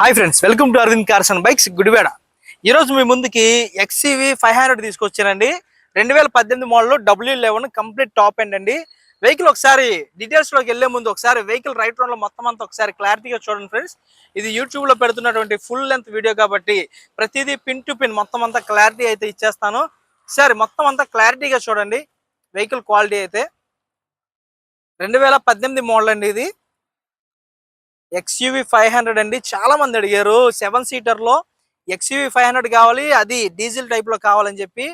Hi friends welcome to Aravind cars and bikes Gudivada ఈరోజు మీ ముందుకి XEV five hundred తీసుకొచ్చానండి. రెండు వేల పద్దెనిమిది model W eleven complete top end అండి. వెహికల్ ఒకసారి డీటెయిల్స్లోకి వెళ్ళే ముందు ఒకసారి వెహికల్ రైట్ రౌండ్లో మొత్తం అంతా ఒకసారి క్లారిటీగా చూడండి ఫ్రెండ్స్ ఇది యూట్యూబ్లో పెడుతున్నటువంటి ఫుల్ లెంత్ వీడియో కాబట్టి ప్రతిదీ పిన్ టు పిన్ మొత్తం అంతా క్లారిటీ అయితే ఇచ్చేస్తాను. సరే మొత్తం అంతా క్లారిటీగా చూడండి. వెహికల్ క్వాలిటీ అయితే. రెండు వేల పద్దెనిమిది మోడల్ అండి ఇది. ఎక్స్యూవి ఫైవ్ హండ్రెడ్ అండి. చాలా మంది అడిగారు సెవెన్ సీటర్లో ఎక్స్యూవి ఫైవ్ హండ్రెడ్ కావాలి అది డీజిల్ టైప్లో కావాలని చెప్పి.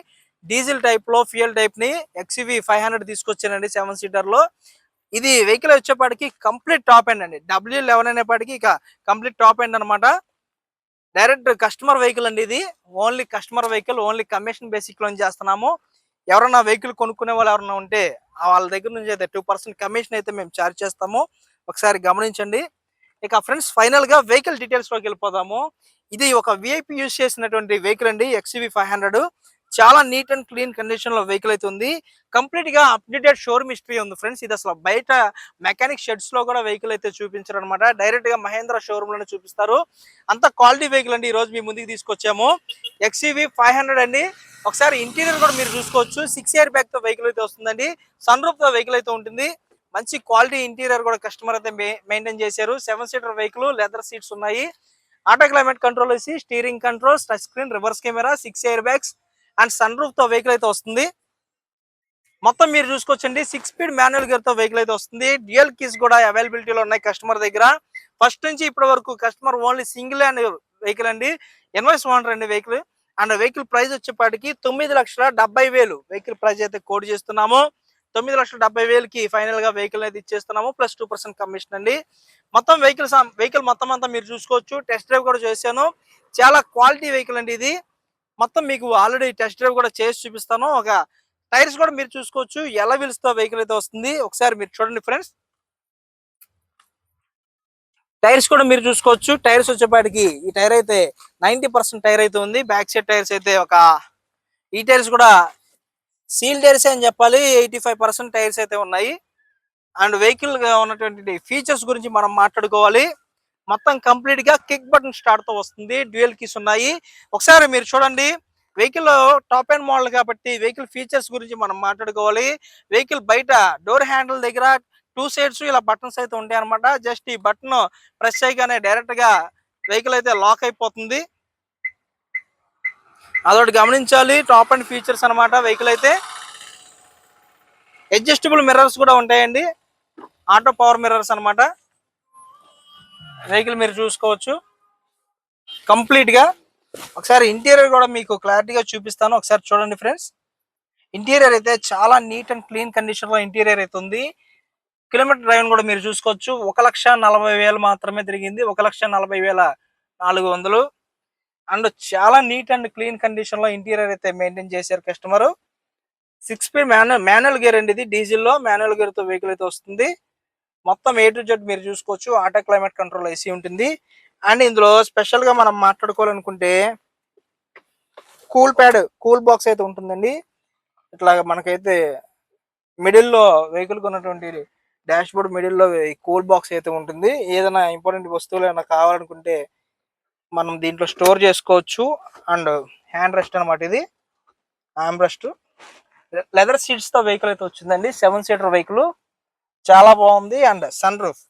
డీజిల్ టైప్లో ఫ్యూయల్ టైప్ని ఎక్స్యూవి ఫైవ్ హండ్రెడ్ తీసుకొచ్చానండి సెవెన్ సీటర్లో. ఇది వెహికల్ వచ్చేపాటికి కంప్లీట్ టాప్ ఎండ్ అండి. డబ్ల్యూ లెవెన్ అనేపాటికి ఇక కంప్లీట్ టాప్ ఎండ్ అనమాట డైరెక్ట్ కస్టమర్ వెహికల్ అండి ఇది. Only customer vehicle only commission బేసిక్లో చేస్తున్నాము. ఎవరన్నా వెహికల్ కొనుక్కునే వాళ్ళు ఎవరన్నా ఉంటే వాళ్ళ దగ్గర నుంచి అయితే టూ పర్సెంట్ కమిషన్ అయితే మేము ఛార్జ్ చేస్తాము. ఒకసారి గమనించండి. ఇక ఫ్రెండ్స్ ఫైనల్గా వెహికల్ డీటెయిల్స్లోకి వెళ్ళిపోదాము ఇది ఒక విఐపి యూజ్ చేసినటువంటి వెహికల్ అండి ఎక్స్వి ఫైవ్ హండ్రెడ్ చాలా నీట్ అండ్ క్లీన్ కండిషన్లో వెహికల్ అయితే ఉంది. కంప్లీట్గా అప్డేటెడ్ షోరూమ్ హిస్టరీ ఉంది ఫ్రెండ్స్. ఇది అసలు బయట మెకానిక్ షెడ్స్లో కూడా వెహికల్ అయితే చూపించారు అనమాట డైరెక్ట్గా మహేంద్ర షోరూమ్లోనే చూపిస్తారు. అంత క్వాలిటీ వెహికల్ అండి ఈ రోజు మీ ముందుకు తీసుకొచ్చాము. ఎక్స్వి ఫైవ్ హండ్రెడ్ అండి. ఒకసారి ఇంటీరియర్ కూడా మీరు చూసుకోవచ్చు. సిక్స్ ఇయర్ బ్యాక్తో వెహికల్ అయితే వస్తుందండి. సన్ రూఫ్తో వెహికల్ అయితే ఉంటుంది. మంచి క్వాలిటీ ఇంటీరియర్ కూడా కస్టమర్ అయితే మెయింటైన్ చేశారు. Seven seater vehicle leather seats ఉన్నాయి. ఆటో క్లైమేట్ కంట్రోల్ వేసి steering control touch screen reverse camera six airbags and sun రూఫ్తో వెహికల్ అయితే వస్తుంది. మొత్తం మీరు చూసుకోవచ్చండి. సిక్స్ స్పీడ్ మాన్యువల్ గేర్తో వెహికల్ అయితే వస్తుంది. డ్యూయల్ కీస్ కూడా అవైలబిలిటీలో ఉన్నాయి కస్టమర్ దగ్గర. ఫస్ట్ నుంచి ఇప్పటి వరకు customer only single hand vehicle అండి. ఎన్వైస్ ఓనర్ అండి వెహికల్ అండ్ వెహికల్ ప్రైస్ వచ్చేపాటికి తొమ్మిది లక్షల డెబ్బై వేలు వెహికల్ ప్రైస్ అయితే కోడ్ చేస్తున్నాము. తొమ్మిది లక్షల డెబ్బై వేలకి ఫైనల్గా వెహికల్ అయితే ఇచ్చేస్తున్నాము. ప్లస్ టూ పర్సెంట్ కమిషన్ అండి. మొత్తం వెహికల్ వెహికల్ మొత్తం అంతా మీరు చూసుకోవచ్చు. టెస్ట్ డ్రైవ్ కూడా చేశాను. చాలా క్వాలిటీ వెహికల్ అండి ఇది. మొత్తం మీకు ఆల్రెడీ టెస్ట్ డ్రైవ్ కూడా చేసి చూపిస్తాను. ఒక టైర్స్ కూడా మీరు చూసుకోవచ్చు. ఎలా తో వెహికల్ అయితే వస్తుంది. ఒకసారి మీరు చూడండి ఫ్రెండ్స్ టైర్స్ కూడా మీరు చూసుకోవచ్చు. టైర్స్ వచ్చేపాటికి ఈ టైర్ అయితే నైన్టీ పర్సెంట్ టైర్ అయితే ఉంది. బ్యాక్ సైడ్ టైర్స్ అయితే ఒక ఈ టైర్స్ కూడా సీల్ టైర్స్ అని చెప్పాలి. ఎయిటీ ఫైవ్ పర్సెంట్ టైర్స్ అయితే ఉన్నాయి. అండ్ వెహికల్ ఉన్నటువంటి ఫీచర్స్ గురించి మనం మాట్లాడుకోవాలి. మొత్తం కంప్లీట్గా కిక్ బటన్ స్టార్ట్తో వస్తుంది. డ్యూయల్ కీస్ ఉన్నాయి. ఒకసారి మీరు చూడండి. వెహికల్ టాప్ అండ్ మోడల్ కాబట్టి వెహికల్ ఫీచర్స్ గురించి మనం మాట్లాడుకోవాలి. వెహికల్ బయట డోర్ హ్యాండిల్ దగ్గర టూ సైడ్స్ ఇలా బటన్స్ అయితే ఉంటాయి అనమాట జస్ట్ ఈ బటన్ ప్రెస్ చేయగానే డైరెక్ట్గా వెహికల్ అయితే లాక్ అయిపోతుంది. అదొకటి గమనించాలి. టాప్ అండ్ ఫీచర్స్ అనమాట వెహికల్ అయితే. అడ్జస్టబుల్ మిర్రర్స్ కూడా ఉంటాయండి. ఆటో పవర్ మిర్రర్స్ అన్నమాట. వెహికల్ మీరు చూసుకోవచ్చు. కంప్లీట్గా ఒకసారి ఇంటీరియర్ కూడా మీకు క్లారిటీగా చూపిస్తాను. ఒకసారి చూడండి ఫ్రెండ్స్. ఇంటీరియర్ అయితే చాలా నీట్ అండ్ క్లీన్ కండిషన్లో ఇంటీరియర్ అయితే ఉంది. కిలోమీటర్ డ్రైవ్ కూడా మీరు చూసుకోవచ్చు. ఒక లక్ష నలభై వేలు మాత్రమే తిరిగింది. ఒక లక్ష నలభై వేల నాలుగు వందలు. అండ్ చాలా నీట్ అండ్ క్లీన్ కండిషన్లో ఇంటీరియర్ అయితే మెయింటైన్ చేశారు customer. Six speed manual manual gear అండి ఇది. డీజిల్లో మాన్యువల్ గేర్తో వెహికల్ అయితే వస్తుంది. మొత్తం ఏ టు జెడ్ మీరు చూసుకోవచ్చు. ఆటో క్లైమేట్ కంట్రోల్ ఏసీ ఉంటుంది. అండ్ ఇందులో స్పెషల్గా మనం మాట్లాడుకోవాలనుకుంటే కూల్ ప్యాడ్ కూల్ బాక్స్ అయితే ఉంటుందండి. ఇట్లా మనకైతే మిడిల్లో వెహికల్ ఉన్నటువంటి డాష్ బోర్డ్ మిడిల్లో కూల్ బాక్స్ అయితే ఉంటుంది. ఏదైనా ఇంపార్టెంట్ వస్తువులు ఏమైనా కావాలనుకుంటే మనం దీంట్లో స్టోర్ చేసుకోవచ్చు. అండ్ హ్యాండ్ రెస్ట్ అనమాట ఇది. Hand rest. లెదర్ సీట్స్తో వెహికల్ అయితే వచ్చిందండి. Seven seater vehicle. చాలా బాగుంది. And sunroof.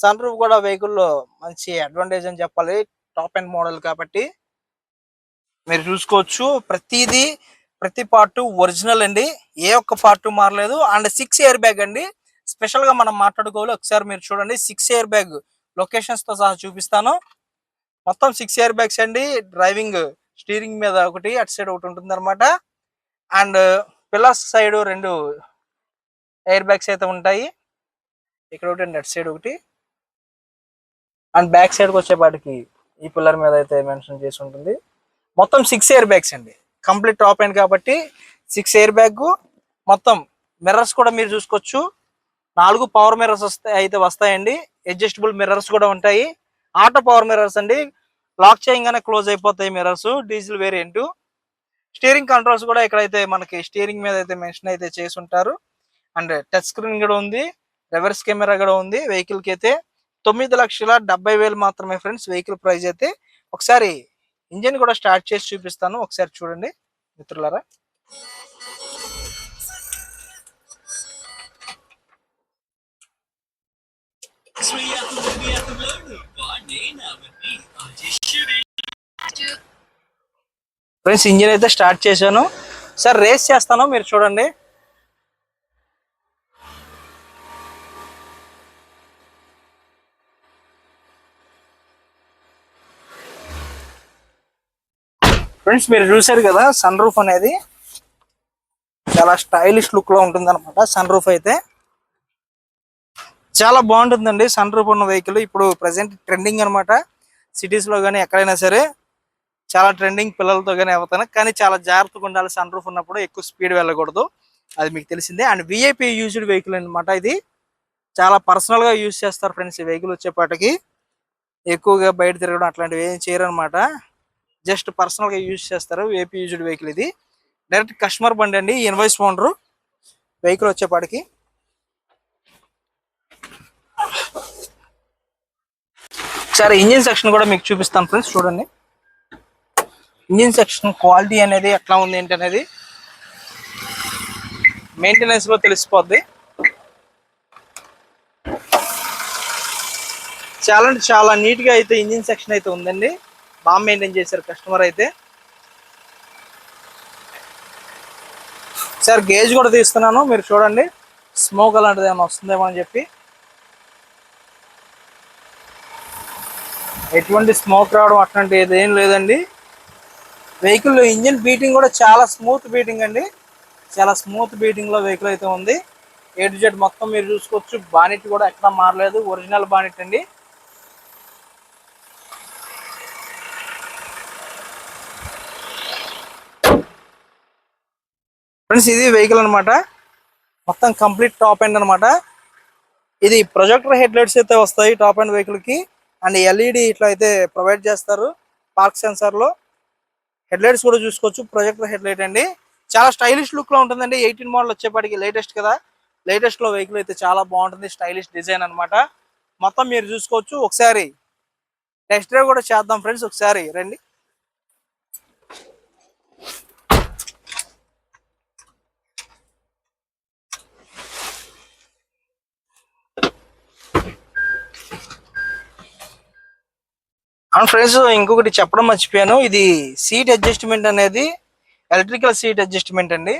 సన్ రూఫ్ కూడా వెహికల్లో మంచి అడ్వాంటేజ్ అని చెప్పాలి. టాప్ అండ్ మోడల్ కాబట్టి మీరు చూసుకోవచ్చు. ప్రతిదీ ప్రతి పార్ట్ ఒరిజినల్ అండి. ఏ ఒక్క పార్ట్ మారలేదు. అండ్ సిక్స్ ఇయర్ బ్యాగ్ అండి. స్పెషల్గా మనం మాట్లాడుకోవాలి. ఒకసారి మీరు చూడండి. సిక్స్ ఇయర్ బ్యాగ్ లొకేషన్స్తో సహా చూపిస్తాను. మొత్తం సిక్స్ ఇయర్ బ్యాగ్స్ అండి. డ్రైవింగ్ స్టీరింగ్ మీద ఒకటి అటు సైడ్ ఒకటి ఉంటుంది అనమాట అండ్ పిల్లర్స్ సైడ్ రెండు ఎయిర్ బ్యాగ్స్ అయితే ఉంటాయి. ఇక్కడ ఒకటి అండ్ అటు సైడ్ ఒకటి. అండ్ బ్యాక్ సైడ్కి వచ్చేపాటికి ఈ పిల్లర్ మీద అయితే మెన్షన్ చేసి ఉంటుంది. మొత్తం సిక్స్ ఇయర్ బ్యాగ్స్ అండి. కంప్లీట్ టాప్ అండ్ కాబట్టి సిక్స్ ఎయిర్ బ్యాగ్ మొత్తం మిర్రర్స్ కూడా మీరు చూసుకోవచ్చు. నాలుగు పవర్ మిర్రర్స్ వస్తాయి అయితే వస్తాయండి. అడ్జస్టబుల్ మిర్రర్స్ కూడా ఉంటాయి. ఆటో పవర్ మిర్రర్స్ అండి. లాక్ చేయగానే క్లోజ్ అయిపోతాయి mirrors diesel variant. Steering controls కూడా ఇక్కడైతే మనకి స్టీరింగ్ మీద అయితే మెన్షన్ అయితే చేసి ఉంటారు. అండ్ టచ్ స్క్రీన్ కూడా ఉంది రివర్స్ కెమెరా కూడా ఉంది వెహికల్కి అయితే తొమ్మిది లక్షల డెబ్బై వేలు మాత్రమే ఫ్రెండ్స్ వెహికల్ ప్రైస్ అయితే. ఒకసారి ఇంజిన్ కూడా స్టార్ట్ చేసి చూపిస్తాను ఒకసారి చూడండి మిత్రులారా. ఫ్రెండ్స్ ఇంజిన్ అయితే స్టార్ట్ చేశాను. సార్ రేస్ చేస్తాను మీరు చూడండి. ఫ్రెండ్స్ మీరు చూసారు కదా సన్ రూఫ్ అనేది. చాలా స్టైలిష్ లుక్లో ఉంటుంది అనమాట సన్ రూఫ్ అయితే. చాలా బాగుంటుందండి సన్ రూఫ్ ఉన్న వెహికల్ ఇప్పుడు ప్రజెంట్ ట్రెండింగ్ అనమాట సిటీస్లో కానీ ఎక్కడైనా సరే చాలా ట్రెండింగ్ పిల్లలతో కానీ అవుతాను కానీ చాలా జాగ్రత్తగా ఉండాలి. సన్ రూఫ్ ఉన్నప్పుడు ఎక్కువ స్పీడ్ వెళ్ళకూడదు. అది మీకు తెలిసిందే. అండ్ విఐపి యూజ్డ్ వెహికల్ అనమాట ఇది. చాలా పర్సనల్గా యూజ్ చేస్తారు ఫ్రెండ్స్ ఈ వెహికల్ వచ్చేపాటికి. ఎక్కువగా బయట తిరగడం అట్లాంటివి ఏం చేయరు అనమాట జస్ట్ పర్సనల్గా యూజ్ చేస్తారు ఏపీ యూజ్డ్ వెహికల్ ఇది. డైరెక్ట్ కస్టమర్ బండి అండి. Invoice owner. వెహికల్ వచ్చేపాటికి. సరే ఇంజిన్ సెక్షన్ కూడా మీకు చూపిస్తాను ఫ్రెండ్స్. చూడండి. ఇంజిన్ సెక్షన్ క్వాలిటీ అనేది ఎట్లా ఉంది ఏంటి అనేది మెయింటెనెన్స్లో తెలిసిపోద్ది. చాలా అంటే చాలా నీట్గా అయితే ఇంజిన్ సెక్షన్ అయితే ఉందండి. బాగా మెయింటైన్ చేశారు కస్టమర్ అయితే. సార్ గేజ్ కూడా తీస్తున్నాను. మీరు చూడండి. స్మోక్ అలాంటిది ఏమైనా వస్తుందేమో అని చెప్పి. ఎటువంటి స్మోక్ రావడం అట్లాంటి ఏదేం లేదండి. వెహికల్ ఇంజిన్ బీటింగ్ కూడా చాలా స్మూత్ బీటింగ్ అండి. చాలా స్మూత్ బీటింగ్లో వెహికల్ అయితే ఉంది. ఏ టు జెడ్ మొత్తం మీరు చూసుకోవచ్చు. బానెట్ కూడా ఎక్కడ మారలేదు. ఒరిజినల్ బానెట్ అండి. ఫ్రెండ్స్ ఇది వెహికల్ అన్నమాట. మొత్తం కంప్లీట్ టాప్ ఎండ్ అన్నమాట. ఇది ప్రొజెక్టర్ హెడ్ లైట్స్ అయితే వస్తాయి. టాప్ ఎండ్ వెహికల్కి. అండ్ ఎల్ఈడి ఇట్లా అయితే ప్రొవైడ్ చేస్తారు. పార్క్ సెన్సార్లో. హెడ్ లైట్స్ కూడా చూసుకోవచ్చు. ప్రొజెక్టర్ హెడ్ లైట్ అండి. చాలా స్టైలిష్ లుక్లో ఉంటుందండి. ఎయిటీన్ మోడల్ వచ్చేప్పటికి లేటెస్ట్ కదా. లేటెస్ట్లో వెహికల్ అయితే చాలా బాగుంటుంది. స్టైలిష్ డిజైన్ అన్నమాట. మొత్తం మీరు చూసుకోవచ్చు. ఒకసారి టెస్ట్ డ్రైవ్ కూడా చేద్దాం ఫ్రెండ్స్. ఒకసారి రండి. అండ్ ఫ్రెండ్స్ ఇంకొకటి చెప్పడం మర్చిపోయాను. ఇది సీట్ అడ్జస్ట్మెంట్ అనేది ఎలక్ట్రికల్ సీట్ అడ్జస్ట్మెంట్ అండి.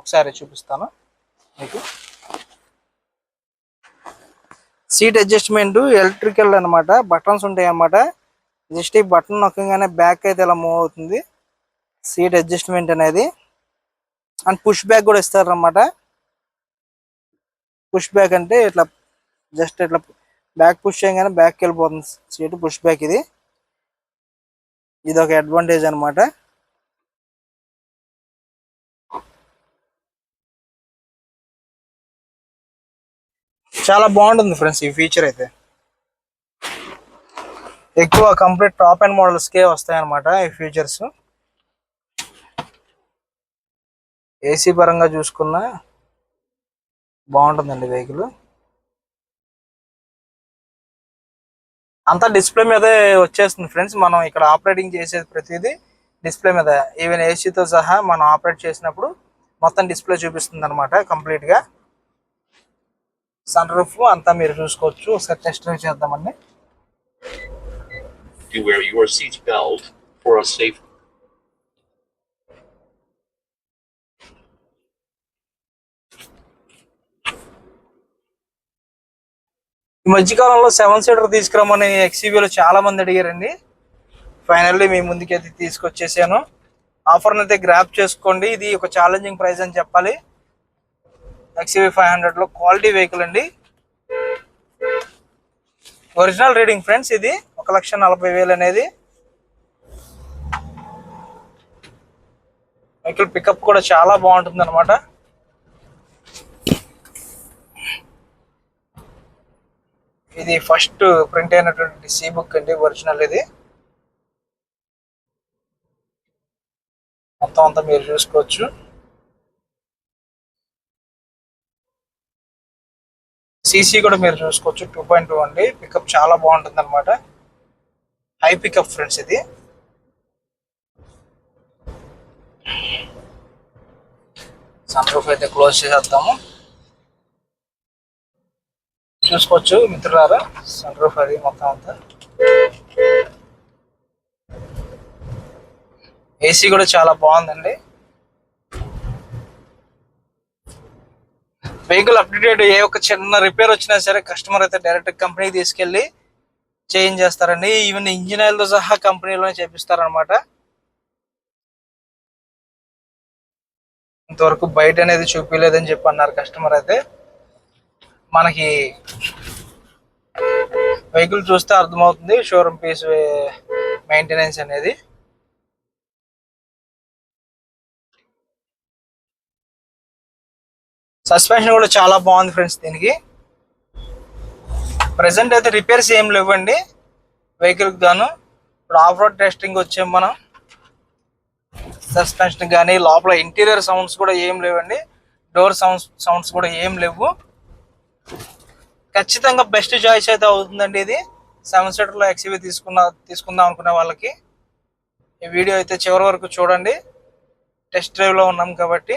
ఒకసారి చూపిస్తాను మీకు. సీట్ అడ్జస్ట్మెంట్ ఎలక్ట్రికల్ అనమాట బటన్స్ ఉంటాయి అన్నమాట. జస్ట్ ఈ బటన్ నొక్కగానే బ్యాక్ అయితే ఇలా మూవ్ అవుతుంది. సీట్ అడ్జస్ట్మెంట్ అనేది. అండ్ పుష్ బ్యాక్ కూడా ఇస్తారు పుష్ బ్యాక్ అంటే ఇట్లా జస్ట్ ఇట్లా బ్యాక్ పుష్ చేయగానే బ్యాక్ వెళ్ళిపోతుంది సీట్ పుష్ బ్యాక్ ఇది. ఇది ఒక అడ్వాంటేజ్ అన్నమాట. చాలా బాగుంటుంది ఫ్రెండ్స్ ఈ ఫీచర్ అయితే. ఎక్కువ కంప్లీట్ టాప్ అండ్ మోడల్స్ వస్తాయన్నమాట వస్తాయి ఈ ఫీచర్స్ ఏసీ పరంగా చూసుకున్నా బాగుంటుందండి వెహికల్ అంతా డిస్ప్లే మీదే వచ్చేస్తుంది ఫ్రెండ్స్ మనం ఇక్కడ ఆపరేటింగ్ చేసేది ప్రతిదీ డిస్ప్లే మీద. ఈవెన్ ఏసీతో సహా మనం ఆపరేట్ చేసినప్పుడు మొత్తం డిస్ప్లే చూపిస్తుంది అనమాట కంప్లీట్గా సన్ రూఫ్ అంతా మీరు చూసుకోవచ్చు. ఒకసారి టెస్ట్ డ్రైవ్ చేద్దామండి. Your for a safe ఈ మధ్యకాలంలో సెవెన్ సీటర్ తీసుకురమ్మని ఎక్సీబీలో చాలా మంది అడిగారండి. ఫైనల్లీ మీ ముందుకైతే తీసుకొచ్చేసాను. ఆఫర్ని అయితే గ్రాప్ చేసుకోండి. ఇది ఒక ఛాలెంజింగ్ ప్రైస్ అని చెప్పాలి. ఎక్సీబీ ఫైవ్ హండ్రెడ్లో క్వాలిటీ వెహికల్ అండి. ఒరిజినల్ రీడింగ్ ఫ్రెండ్స్ ఇది ఒక లక్ష నలభై వేలు అనేది. వెహికల్ పికప్ కూడా చాలా బాగుంటుంది అనమాట ఇది ఫస్ట్ ప్రింట్ అయినటువంటి సి బుక్ అండి ఒరిజినల్ ఇది. మొత్తం అంతా మీరు చూసుకోవచ్చు. సీసీ కూడా మీరు చూసుకోవచ్చు టూ పాయింట్ టూ అండి. పికప్ చాలా బాగుంటుంది అనమాట హై పికప్ ఫ్రెండ్స్ ఇది. సన్ రూఫ్ అయితే క్లోజ్ చేసేద్దాము. చూసుకోవచ్చు మిత్రులారా. సన్ రూఫ్ అది మొత్తం అంతా. ఏసీ కూడా చాలా బాగుందండి. వెహికల్ అప్డేటెడ్ ఏ ఒక్క చిన్న రిపేర్ వచ్చినా సరే కస్టమర్ అయితే డైరెక్ట్ కంపెనీకి తీసుకెళ్ళి చేంజ్ చేస్తారండి. ఈవెన్ ఇంజిన్ ఆయిల్తో సహా కంపెనీలోనే చేపిస్తారనమాట ఇంతవరకు బయట అనేది చూపించలేదని చెప్పి అన్నారు కస్టమర్ అయితే. మనకి వెహికల్ చూస్తే అర్థమవుతుంది. షోరూమ్ పీస్ మెయింటెనెన్స్ అనేది. సస్పెన్షన్ కూడా చాలా బాగుంది ఫ్రెండ్స్ దీనికి. ప్రజెంట్ అయితే రిపేర్స్ ఏం లేవండి. వెహికల్కి గాను ఇప్పుడు ఆఫ్ రోడ్ టెస్టింగ్ వచ్చాం మనం. సస్పెన్షన్ కానీ లోపల ఇంటీరియర్ సౌండ్స్ కూడా ఏం లేవండి. డోర్ సౌండ్స్ సౌండ్స్ కూడా ఏం లేవు. ఖచ్చితంగా బెస్ట్ చాయిస్ అయితే అవుతుందండి ఇది. సెవెన్ సీటర్లో ఎక్స్వీ తీసుకున్న తీసుకుందాం అనుకునే వాళ్ళకి. ఈ వీడియో అయితే చివరి వరకు చూడండి. టెస్ట్ డ్రైవ్లో ఉన్నాం కాబట్టి.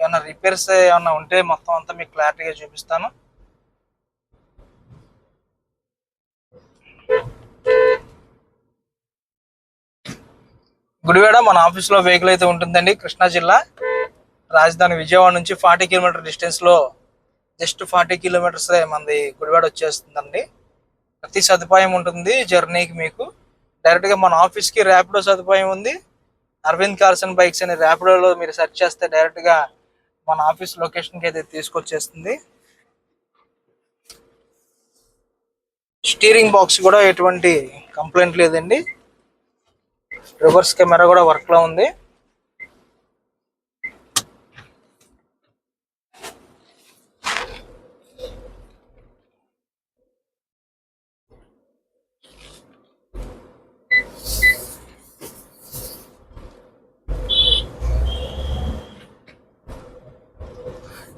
ఏమైనా రిపేర్స్ ఏమైనా ఉంటే మొత్తం అంతా మీకు క్లారిటీగా చూపిస్తాను. గుడివాడ మన ఆఫీస్లో వెహికల్ అయితే ఉంటుందండి. కృష్ణా జిల్లా. రాజధాని విజయవాడ నుంచి ఫార్టీ కిలోమీటర్ డిస్టెన్స్లో జస్ట్ ఫార్టీ కిలోమీటర్స్ మనది గుడివాడ వచ్చేస్తుందండి. ప్రతి సదుపాయం ఉంటుంది జర్నీకి మీకు. డైరెక్ట్గా మన ఆఫీస్కి ర్యాపిడో సదుపాయం ఉంది. అరవింద్ కార్సన్ బైక్స్ అనే ర్యాపిడోలో మీరు సెర్చ్ చేస్తే డైరెక్ట్గా మన ఆఫీస్ లొకేషన్కి అయితే తీసుకొచ్చేస్తుంది. స్టీరింగ్ బాక్స్ కూడా ఎటువంటి కంప్లైంట్ లేదండి. రివర్స్ కెమెరా కూడా వర్క్లో ఉంది.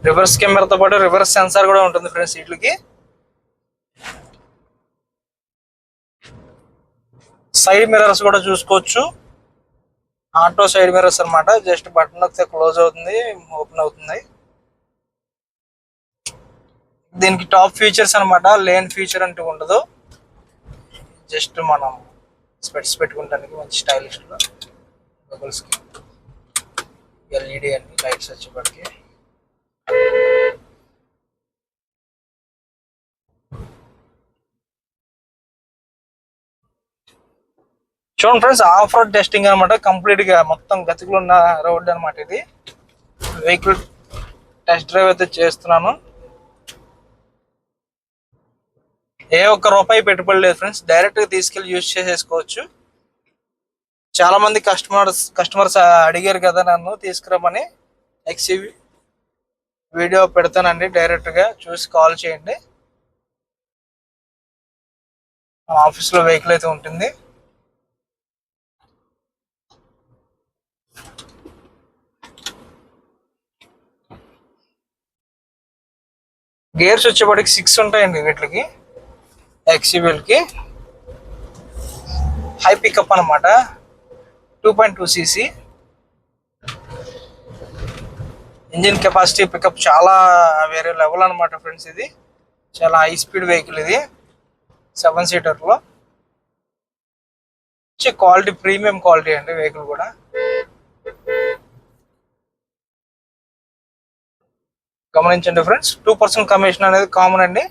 రివర్స్ కెమెరాతో పాటు రివర్స్ సెన్సార్ కూడా ఉంటుంది ఫ్రెండ్స్ సీట్లకి. సైడ్ మిర్రర్స్ కూడా చూసుకోవచ్చు. ఆటో సైడ్ మిర్రర్స్ అన్నమాట. జస్ట్ బటన్ నొక్కితే క్లోజ్ అవుతుంది ఓపెన్ అవుతుంది. దీనికి టాప్ ఫీచర్స్ అన్నమాట. లేన్ ఫీచర్ అంటూ ఉండదు. జస్ట్ మనం స్పెట్స్ పెట్టుకుంటానికి మంచి స్టైలిష్లో ఎల్ఈడి అన్ని లైట్స్ వచ్చేప్పటికి. చూడండి ఫ్రెండ్స్ ఆఫ్ రోడ్ టెస్టింగ్ అనమాట కంప్లీట్గా మొత్తం గతికులు ఉన్న రోడ్ అనమాట ఇది. వెహికల్ టెస్ట్ డ్రైవ్ అయితే చేస్తున్నాను. ఏ ఒక్క రూపాయి పెట్టుబడి లేదు ఫ్రెండ్స్. డైరెక్ట్గా తీసుకెళ్ళి యూజ్ చేసేసుకోవచ్చు. చాలా మంది కస్టమర్స్ కస్టమర్స్ అడిగారు కదా నన్ను తీసుకురమ్మని. ఎక్స్యూవి వీడియో పెడతానండి డైరెక్ట్గా. చూసి కాల్ చేయండి. ఆఫీస్లో వెహికల్ అయితే ఉంటుంది. గేర్స్ వచ్చేప్పటికి సిక్స్ ఉంటాయండి వీటికి. ఎక్సిబిల్కి హై పికప్ అనమాట two point two CC engine capacity pickup చాలా వేరే లెవెల్ అనమాట ఫ్రెండ్స్ ఇది. చాలా హై స్పీడ్ వెహికల్ ఇది. సెవెన్ సీటర్లో క్వాలిటీ ప్రీమియం క్వాలిటీ అండి వెహికల్ కూడా. గమనించండి ఫ్రెండ్స్ టూ పర్సెంట్ కమిషన్ అనేది కామన్ అండి.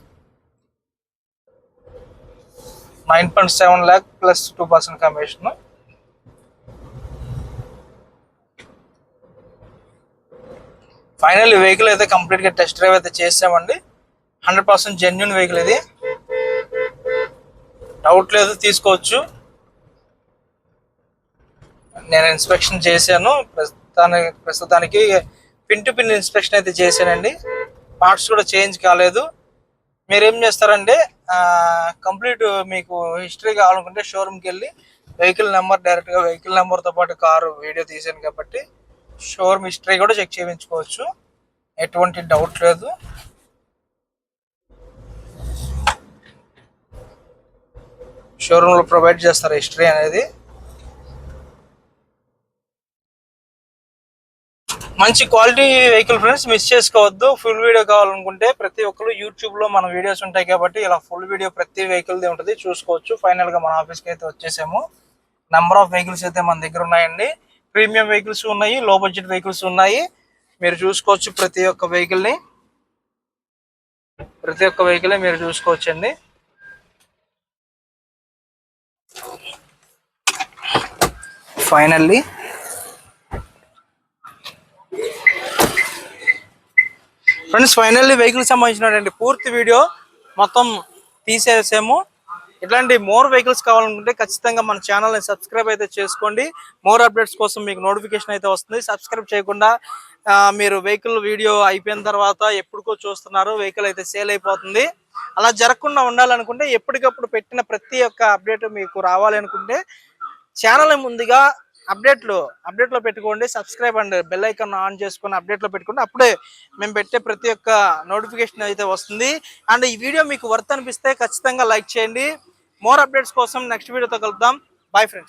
Nine point seven lakh plus two percent commission final vehicle అయితే కంప్లీట్గా టెస్ట్ డ్రైవ్ అయితే చేసామండి. హండ్రెడ్ పర్సెంట్ జెన్యున్ వెహికల్ ఇది. డౌట్ లేదు తీసుకోవచ్చు. నేను ఇన్స్పెక్షన్ చేశాను. ప్రస్తుతానికి ప్రస్తుతానికి పిన్ టు పిన్ ఇన్స్పెక్షన్ అయితే చేశానండి. పార్ట్స్ కూడా చేంజ్ కాలేదు. మీరేం చేస్తారంటే కంప్లీట్ మీకు హిస్టరీ కావాలనుకుంటే షోరూమ్కి వెళ్ళి వెహికల్ నెంబర్ డైరెక్ట్గా వెహికల్ నెంబర్తో పాటు కారు వీడియో తీశాను కాబట్టి షోరూమ్ హిస్టరీ కూడా చెక్ చేయించుకోవచ్చు. ఎటువంటి డౌట్ లేదు. షోరూంలో ప్రొవైడ్ చేస్తారు హిస్టరీ అనేది. మంచి క్వాలిటీ వెహికల్ ఫ్రెండ్స్ మిస్ చేసుకోవద్దు. ఫుల్ వీడియో కావాలనుకుంటే ప్రతి ఒక్కరు యూట్యూబ్లో మన వీడియోస్ ఉంటాయి కాబట్టి ఇలా ఫుల్ వీడియో ప్రతి వెహికల్ దే ఉంటుంది. చూసుకోవచ్చు. ఫైనల్గా మన ఆఫీస్కి అయితే వచ్చేసాము. నంబర్ ఆఫ్ వెహికల్స్ అయితే మన దగ్గర ఉన్నాయండి. ప్రీమియం వెహికల్స్ ఉన్నాయి లో బడ్జెట్ వెహికల్స్ ఉన్నాయి. మీరు చూసుకోవచ్చు ప్రతి ఒక్క వెహికల్ని. ప్రతి ఒక్క వెహికల్ మీరు చూసుకోవచ్చు అండి ఫైనల్లీ ఫ్రెండ్స్ ఫైనల్లీ వెహికల్ సంబంధించినటువంటి పూర్తి వీడియో మొత్తం తీసేసాము. ఇట్లాంటి మోర్ వెహికల్స్ కావాలనుకుంటే ఖచ్చితంగా మన ఛానల్ని సబ్స్క్రైబ్ అయితే చేసుకోండి. మోర్ అప్డేట్స్ కోసం మీకు నోటిఫికేషన్ అయితే వస్తుంది. సబ్స్క్రైబ్ చేయకుండా మీరు వెహికల్ వీడియో అయిపోయిన తర్వాత ఎప్పుడుకో చూస్తున్నారు వెహికల్ అయితే సేల్ అయిపోతుంది. అలా జరగకుండా ఉండాలనుకుంటే ఎప్పటికప్పుడు పెట్టిన ప్రతి ఒక్క అప్డేట్ మీకు రావాలి అనుకుంటే ఛానల్ ముందుగా అప్డేట్లు అప్డేట్లో పెట్టుకోండి subscribe and bell icon on చేసుకొని అప్డేట్లో పెట్టుకోండి. అప్పుడే మేము పెట్టే ప్రతి ఒక్క నోటిఫికేషన్ అయితే వస్తుంది. అండ్ ఈ వీడియో మీకు వర్త్ అనిపిస్తే ఖచ్చితంగా లైక్ చేయండి. మోర్ అప్డేట్స్ కోసం నెక్స్ట్ వీడియోతో కలుద్దాం. Bye friends